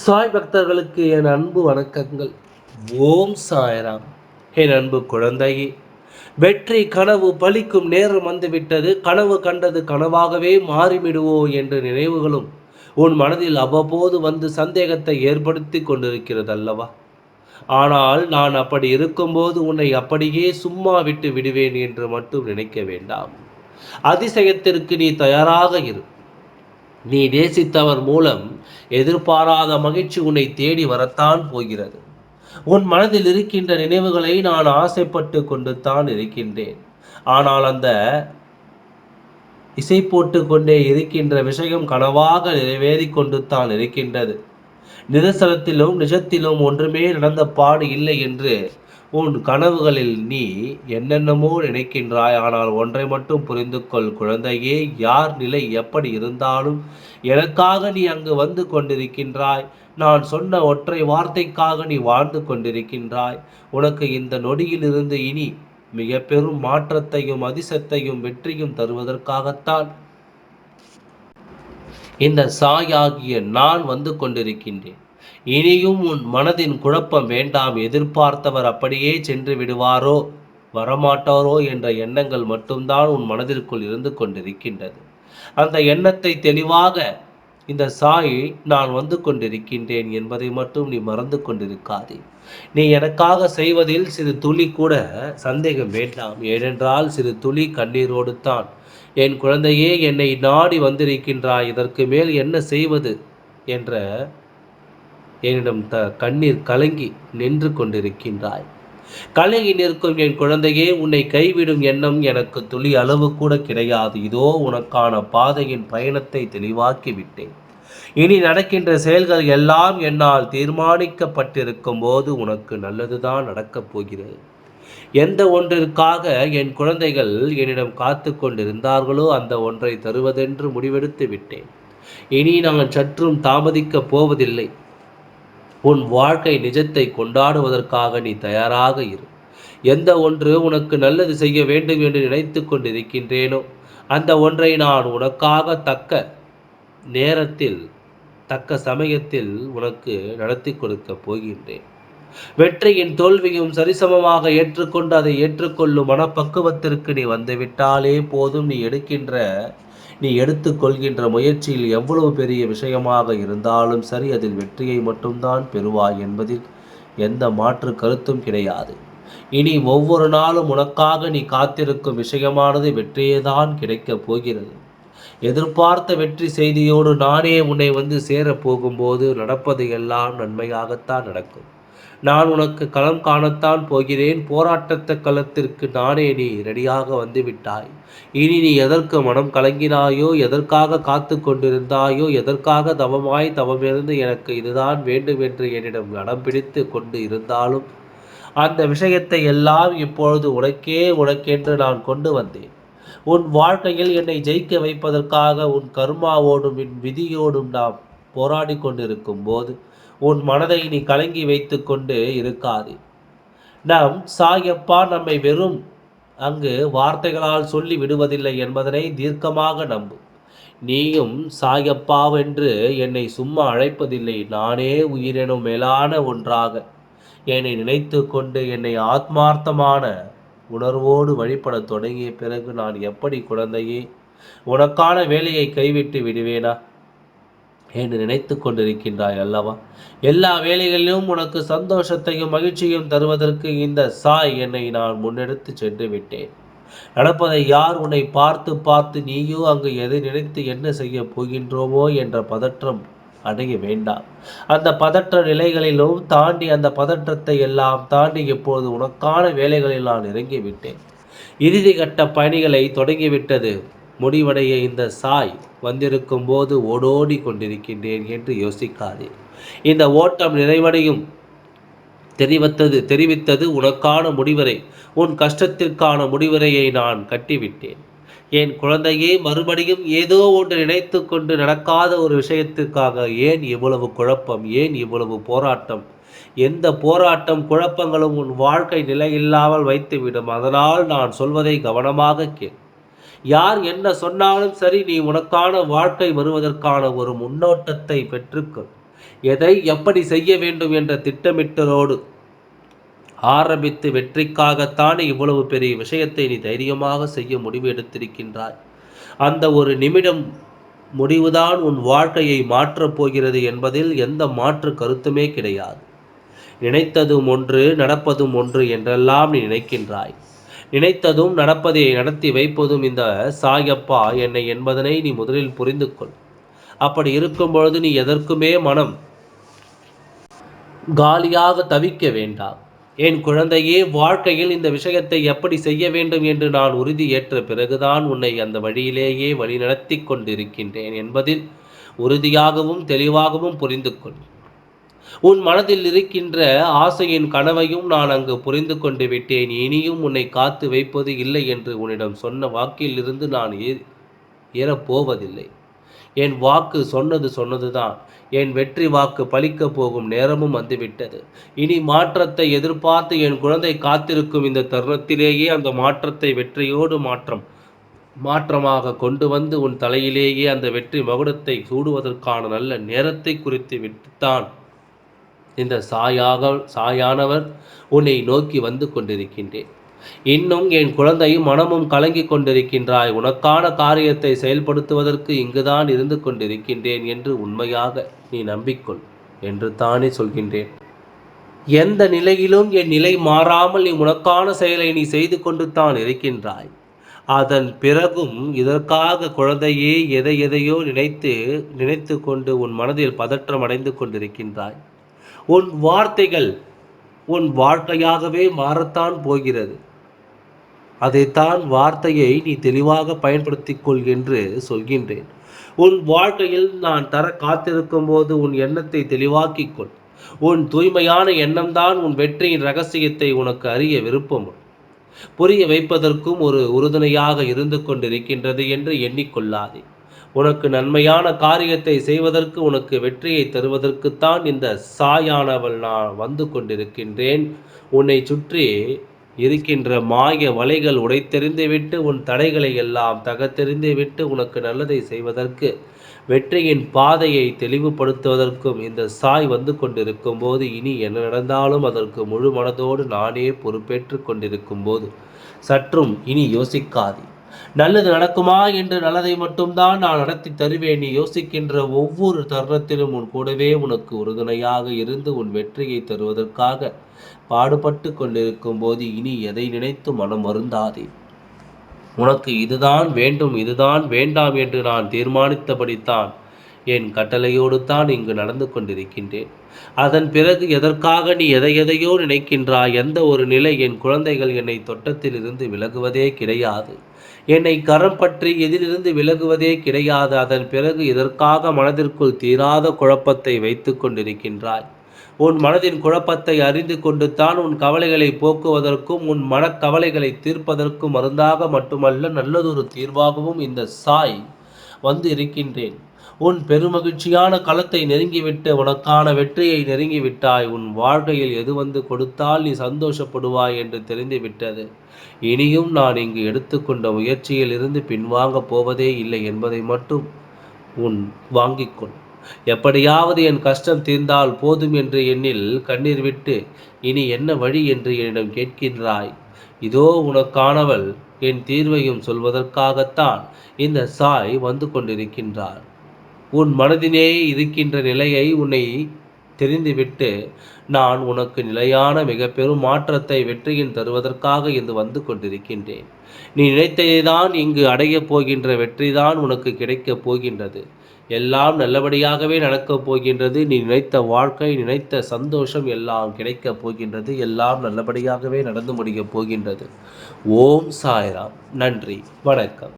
சாய் பக்தர்களுக்கு என் அன்பு வணக்கங்கள். ஓம் சாய்ராம். என் அன்பு குழந்தையே வெற்றி கனவு பலிக்கும் நேரம் வந்துவிட்டது. கனவு கண்டது கனவாகவே மாறிவிடுவோ என்ற நினைவுகளும் உன் மனதில் அவ்வப்போது வந்து சந்தேகத்தை ஏற்படுத்தி கொண்டிருக்கிறது அல்லவா ஆனால் நான் அப்படி இருக்கும்போது உன்னை அப்படியே சும்மா விட்டு விடுவேன் என்று மட்டும் நினைக்க வேண்டாம். அதிசயத்திற்கு நீ தயாராக இரு. நீ நேசித்தவர் மூலம் எதிர்பாராத மகிழ்ச்சி உன்னை தேடி வரத்தான் போகிறது. உன் மனதில் இருக்கின்ற நினைவுகளை நான் ஆசைப்பட்டு கொண்டு தான் இருக்கின்றேன். ஆனால் அந்த இசை போட்டு கொண்டே இருக்கின்ற விஷயம் கனவாக நிறைவேறி கொண்டு தான் இருக்கின்றது. நிதர்சனத்திலும் நிஜத்திலும் ஒன்றுமே நடந்த பாடு இல்லை என்று உன் கனவுகளில் நீ என்னென்னமோ நினைக்கின்றாய். ஆனால் ஒன்றை மட்டும் புரிந்து கொள் குழந்தையே யார் நிலை எப்படி இருந்தாலும் எனக்காக நீ அங்கு வந்து கொண்டிருக்கின்றாய். நான் சொன்ன ஒற்றை வார்த்தைக்காக நீ வாழ்ந்து கொண்டிருக்கின்றாய். உனக்கு இந்த நொடியிலிருந்து இனி மிக பெரும் மாற்றத்தையும் அதிசத்தையும் வெற்றியும் தருவதற்காகத்தான் இந்த சாயாகிய நான் வந்து கொண்டிருக்கின்றேன். இனியும் உன் மனதின் குழப்பம் வேண்டாம். எதிர்பார்த்தவர் அப்படியே சென்று விடுவாரோ? வரமாட்டாரோ என்ற எண்ணங்கள் மட்டும்தான் உன் மனதிற்குள் இருந்து கொண்டிருக்கின்றது. அந்த எண்ணத்தை தெளிவாக இந்த சாய் நான் வந்து கொண்டிருக்கின்றேன் என்பதை மட்டும் நீ மறந்து கொண்டிருக்காதே. நீ எனக்காக செய்வதில் சிறு துளி கூட சந்தேகம் வேண்டாம். ஏனென்றால் சிறு துளி கண்ணீரோடு தான். என் குழந்தையே என்னை நாடி வந்திருக்கின்றாய். இதற்கு மேல் என்ன செய்வது? என்ற என்னிடம் த கண்ணீர் கலங்கி நின்று கொண்டிருக்கின்றாய். கலங்கி நிற்கும் என் குழந்தையே உன்னை கைவிடும் எண்ணம் எனக்கு துளி அளவு கூட கிடையாது. இதோ உனக்கான பாதையின் பயணத்தை தெளிவாக்கி விட்டேன் இனி நடக்கின்ற செயல்கள் எல்லாம் என்னால் தீர்மானிக்கப்பட்டிருக்கும் போது உனக்கு நல்லதுதான் நடக்கப் போகிறது. எந்த ஒன்றிற்காக என் குழந்தைகள் என்னிடம் காத்து கொண்டிருந்தார்களோ அந்த ஒன்றை தருவதென்று முடிவெடுத்து விட்டேன். இனி நான் சற்றும் தாமதிக்கப் போவதில்லை. உன் வாழ்க்கை நிஜத்தை கொண்டாடுவதற்காக நீ தயாராக இரு. எந்த ஒன்று உனக்கு நல்லது செய்ய வேண்டும் என்று நினைத்து கொண்டிருக்கின்றேனோ அந்த ஒன்றை நான் உனக்காக தக்க நேரத்தில் தக்க சமயத்தில் உனக்கு நடத்தி கொடுக்கப் போகின்றேன். வெற்றியின் தோல்வியும் சரிசமமாக ஏற்றுக்கொண்டு அதை ஏற்றுக்கொள்ளும் மனப்பக்குவத்திற்கு நீ வந்துவிட்டாலே போதும். நீ எடுக்கின்ற நீ எடுத்துக்கொள்கின்ற முயற்சியில் எவ்வளவு பெரிய விஷயமாக இருந்தாலும் சரி அதில் வெற்றியை மட்டும்தான் பெறுவாய் என்பதில் எந்த மாற்று கருத்தும் கிடையாது. இனி ஒவ்வொரு நாளும் உனக்காக நீ காத்திருக்கும் விஷயமானது வெற்றியே தான் கிடைக்கப் போகிறது. எதிர்பார்த்த வெற்றி செய்தியோடு நானே உன்னை வந்து சேரப் போகும்போது நடப்பது எல்லாம் நன்மையாகத்தான் நடக்கும். நான் உனக்கு களம் காணத்தான் போகிறேன். போராட்டத்த களத்திற்கு நானே நீ ரெடியாக வந்து விட்டாய் இனி நீ எதற்கு மனம் கலங்கினாயோ எதற்காக காத்து கொண்டிருந்தாயோ எதற்காக தவமாய் தவமிருந்து எனக்கு இதுதான் வேண்டும் என்று என்னிடம் நடம் பிடித்து கொண்டு இருந்தாலும் அந்த விஷயத்தை எல்லாம் இப்பொழுது உனக்கே உனக்கென்று நான் கொண்டு வந்தேன். உன் வாழ்க்கையில் என்னை ஜெயிக்க வைப்பதற்காக உன் கர்மாவோடும் என் விதியோடும் நாம் போராடி கொண்டிருக்கும் போது உன் மனதை நீ கலங்கி வைத்து கொண்டு இருக்காது. நம் சாயப்பா நம்மை வெறும் அங்கு வார்த்தைகளால் சொல்லி விடுவதில்லை என்பதனை தீர்க்கமாக நம்பு. நீயும் சாயப்பாவென்று என்னை சும்மா அழைப்பதில்லை. நானே உயிரெனும் மேலான ஒன்றாக. என்னை நினைத்து கொண்டு என்னை ஆத்மார்த்தமான உணர்வோடு வழிபடத் தொடங்கிய பிறகு நான் எப்படி குழந்தையே? உனக்கான வேலையை கைவிட்டு விடுவேனா? என்று நினைத்து கொண்டிருக்கின்றாய் அல்லவா? எல்லா வேலைகளிலும் உனக்கு சந்தோஷத்தையும் மகிழ்ச்சியும் தருவதற்கு இந்த சாய் என்னை நான் முன்னெடுத்து சென்று விட்டேன். நடப்பதை யார் உன்னை பார்த்து பார்த்து நீயோ அங்கு எதை நினைத்து என்ன செய்ய போகின்றோமோ என்ற பதற்றம் அடைய வேண்டாம். அந்த பதற்ற நிலைகளிலும் தாண்டி அந்த பதற்றத்தை எல்லாம் தாண்டி இப்போது உனக்கான வேலைகளில் நான் இறங்கிவிட்டேன். இறுதி கட்ட பணிகளை தொடங்கிவிட்டது. முடிவடைய இந்த சாய் வந்திருக்கும் போது ஓடோடி கொண்டிருக்கின்றேன் என்று யோசிக்காதே. இந்த ஓட்டம் நிறைவடையும். தெரிவித்தது தெரிவித்தது உனக்கான முடிவரை உன் கஷ்டத்திற்கான முடிவரையை நான் கட்டிவிட்டேன். என் குழந்தையே மறுபடியும் ஏதோ ஒன்று நினைத்து கொண்டு நடக்காத ஒரு விஷயத்திற்காக ஏன் இவ்வளவு குழப்பம் ஏன் இவ்வளவு போராட்டம்? எந்த போராட்டம் குழப்பங்களும் உன் வாழ்க்கை நிலையில்லாமல் வைத்துவிடும். அதனால் நான் சொல்வதை கவனமாக கேள். யார் என்ன சொன்னாலும் சரி நீ உனக்கான வாழ்க்கை வருவதற்கான ஒரு முன்னோட்டத்தை பெற்றுக்கொள். எதை எப்படி செய்ய வேண்டும் என்ற திட்டமிட்டலோடு ஆரம்பித்து வெற்றிக்காகத்தானே இவ்வளவு பெரிய விஷயத்தை நீ தைரியமாக செய்ய முடிவு எடுத்திருக்கின்றாய். அந்த ஒரு நிமிடம் முடிவுதான் உன் வாழ்க்கையை மாற்றப் போகிறது என்பதில் எந்த மாற்று கருத்துமே கிடையாது. நினைத்ததும் ஒன்று நடப்பதும் ஒன்று என்றெல்லாம் நீ நினைக்கின்றாய். நினைத்ததும் நடப்பதை நடத்தி வைப்பதும் இந்த சாயப்பா என்னை என்பதனை நீ முதலில் புரிந்து கொள் அப்படி இருக்கும் பொழுது நீ எதற்குமே மனம் காலியாக தவிக்க வேண்டாம். என் குழந்தையே வாழ்க்கையில் இந்த விஷயத்தை எப்படி செய்ய வேண்டும் என்று நான் உறுதியேற்ற பிறகுதான் உன்னை அந்த வழியிலேயே வழிநடத்தி கொண்டிருக்கின்றேன் என்பதில் உறுதியாகவும் தெளிவாகவும் புரிந்து கொள் உன் மனதில் இருக்கின்ற ஆசையின் கனவையும் நான் அங்கு புரிந்து கொண்டு விட்டேன். இனியும் உன்னை காத்து வைப்பது இல்லை என்று உன்னிடம் சொன்ன வாக்கில் இருந்து நான் ஏறப்போவதில்லை. என் வாக்கு சொன்னது சொன்னதுதான். என் வெற்றி வாக்கு பலிக்கப் போகும் நேரமும் வந்துவிட்டது. இனி மாற்றத்தை எதிர்பார்த்து என் குழந்தை காத்திருக்கும் இந்த தருணத்திலேயே அந்த மாற்றத்தை வெற்றியோடு மாற்றம் மாற்றமாக கொண்டு வந்து உன் தலையிலேயே அந்த வெற்றி மகுடத்தை சூடுவதற்கான நல்ல நேரத்தை குறித்து விட்டுத்தான். இந்த சாயாக சாயானவர் உன்னை நோக்கி வந்து கொண்டிருக்கின்றேன். இன்னும் என் குழந்தையும் மனமும் கலங்கி கொண்டிருக்கின்றாய். உனக்கான காரியத்தை செயல்படுத்துவதற்கு இங்குதான் இருந்து கொண்டிருக்கின்றேன் என்று உண்மையாக நீ நம்பிக்கொள் என்று தானே சொல்கின்றேன். எந்த நிலையிலும் என் நிலை மாறாமல் நீ உனக்கான செயலை நீ செய்து கொண்டு தான் இருக்கின்றாய். அதன் பிறகும் இதற்காக குழந்தையே எதை எதையோ நினைத்து நினைத்து கொண்டு உன் மனதில் பதற்றம் அடைந்து கொண்டிருக்கின்றாய். உன் வார்த்தைகள் உன் வாழ்க்கையாகவே மாறத்தான் போகிறது. அதைத்தான் வார்த்தையை நீ தெளிவாக பயன்படுத்திக் கொள் என்று சொல்கின்றேன். உன் வாழ்க்கையில் நான் தர காத்திருக்கும் போது உன் எண்ணத்தை தெளிவாக்கிக் கொள் உன் தூய்மையான எண்ணம்தான் உன் வெற்றியின் ரகசியத்தை உனக்கு அறிய விருப்பம் புரிய வைப்பதற்கும் ஒரு உறுதுணையாக இருந்து கொண்டிருக்கின்றது என்று எண்ணிக்கொள்ளாதே. உனக்கு நன்மையான காரியத்தை செய்வதற்கு உனக்கு வெற்றியை தருவதற்குத்தான் இந்த சாயானவள் நான் வந்து கொண்டிருக்கின்றேன். உன்னை சுற்றி இருக்கின்ற மாய வலைகள் உடைத்தெறிந்துவிட்டு உன் தடைகளை எல்லாம் தகத்தெறிந்துவிட்டு உனக்கு நல்லதை செய்வதற்கு வெற்றியின் பாதையை தெளிவுபடுத்துவதற்கும் இந்த சாய் வந்து கொண்டிருக்கும் போது இனி என்ன நடந்தாலும் அதற்கு முழு மனதோடு நானே பொறுப்பேற்று கொண்டிருக்கும் போது சற்றும் இனி யோசிக்காதே. நல்லது நடக்குமா என்று நல்லதை மட்டும்தான் நான் நடத்தி தருவேன். நீ யோசிக்கின்ற ஒவ்வொரு தருணத்திலும் உன் கூடவே உனக்கு உறுதுணையாக இருந்து உன் வெற்றியை தருவதற்காக பாடுபட்டு கொண்டிருக்கும் போது இனி எதை நினைத்து மனம் வருந்தாதே? உனக்கு இதுதான் வேண்டும் இதுதான் வேண்டாம் என்று நான் தீர்மானித்தபடித்தான் என் கட்டளையோடு தான் இங்கு நடந்து கொண்டிருக்கின்றேன். அதன் பிறகு எதற்காக நீ எதை எதையோ நினைக்கின்றாய்? எந்த ஒரு நிலை என் குழந்தைகள் என்னை தொட்டத்தில் இருந்து விலகுவதே கிடையாது. என்னை கரம் பற்றி எதிலிருந்து விலகுவதே கிடையாது. அதன் பிறகு இதற்காக மனதிற்குள் தீராத குழப்பத்தை வைத்து கொண்டிருக்கின்றாய்? உன் மனதின் குழப்பத்தை அறிந்து கொண்டு தான் உன் கவலைகளை போக்குவதற்கும் உன் மனக்கவலைகளை தீர்ப்பதற்கும் மருந்தாக மட்டுமல்ல நல்லதொரு தீர்வாகவும் இந்த சாய் வந்து இருக்கின்றேன். உன் பெருமகிழ்ச்சியான களத்தை நெருங்கிவிட்டு உனக்கான வெற்றியை நெருங்கிவிட்டாய். உன் வாழ்க்கையில் எது வந்து கொடுத்தால் நீ சந்தோஷப்படுவாய் என்று தெரிந்துவிட்டது. இனியும் நான் இங்கு எடுத்துக்கொண்ட முயற்சியில் இருந்து பின்வாங்கப் போவதே இல்லை என்பதை மட்டும் உன் வாங்கிக்கொள் எப்படியாவது என் கஷ்டம் தீர்ந்தால் போதும் என்று எண்ணில் கண்ணீர் விட்டு இனி என்ன வழி என்று என்னிடம் கேட்கின்றாய். இதோ உனக்கானவள் என் தீர்வையும் சொல்வதற்காகத்தான் இந்த சாய் வந்து கொண்டிருக்கின்றார். உன் மனதினே இருக்கின்ற நிலையை உன்னை தெரிந்துவிட்டு நான் உனக்கு நிலையான மிக பெரும் மாற்றத்தை வெற்றியின் தருவதற்காக இங்கு வந்து கொண்டிருக்கின்றேன். நீ நினைத்ததைதான் இங்கு அடையப் போகின்ற வெற்றிதான் உனக்கு கிடைக்கப் போகின்றது. எல்லாம் நல்லபடியாகவே நடக்கப் போகின்றது. நீ நினைத்த வாழ்க்கை நினைத்த சந்தோஷம் எல்லாம் கிடைக்கப் போகின்றது. எல்லாம் நல்லபடியாகவே நடந்து முடியப் போகின்றது. ஓம் சாய்ராம். நன்றி. வணக்கம்.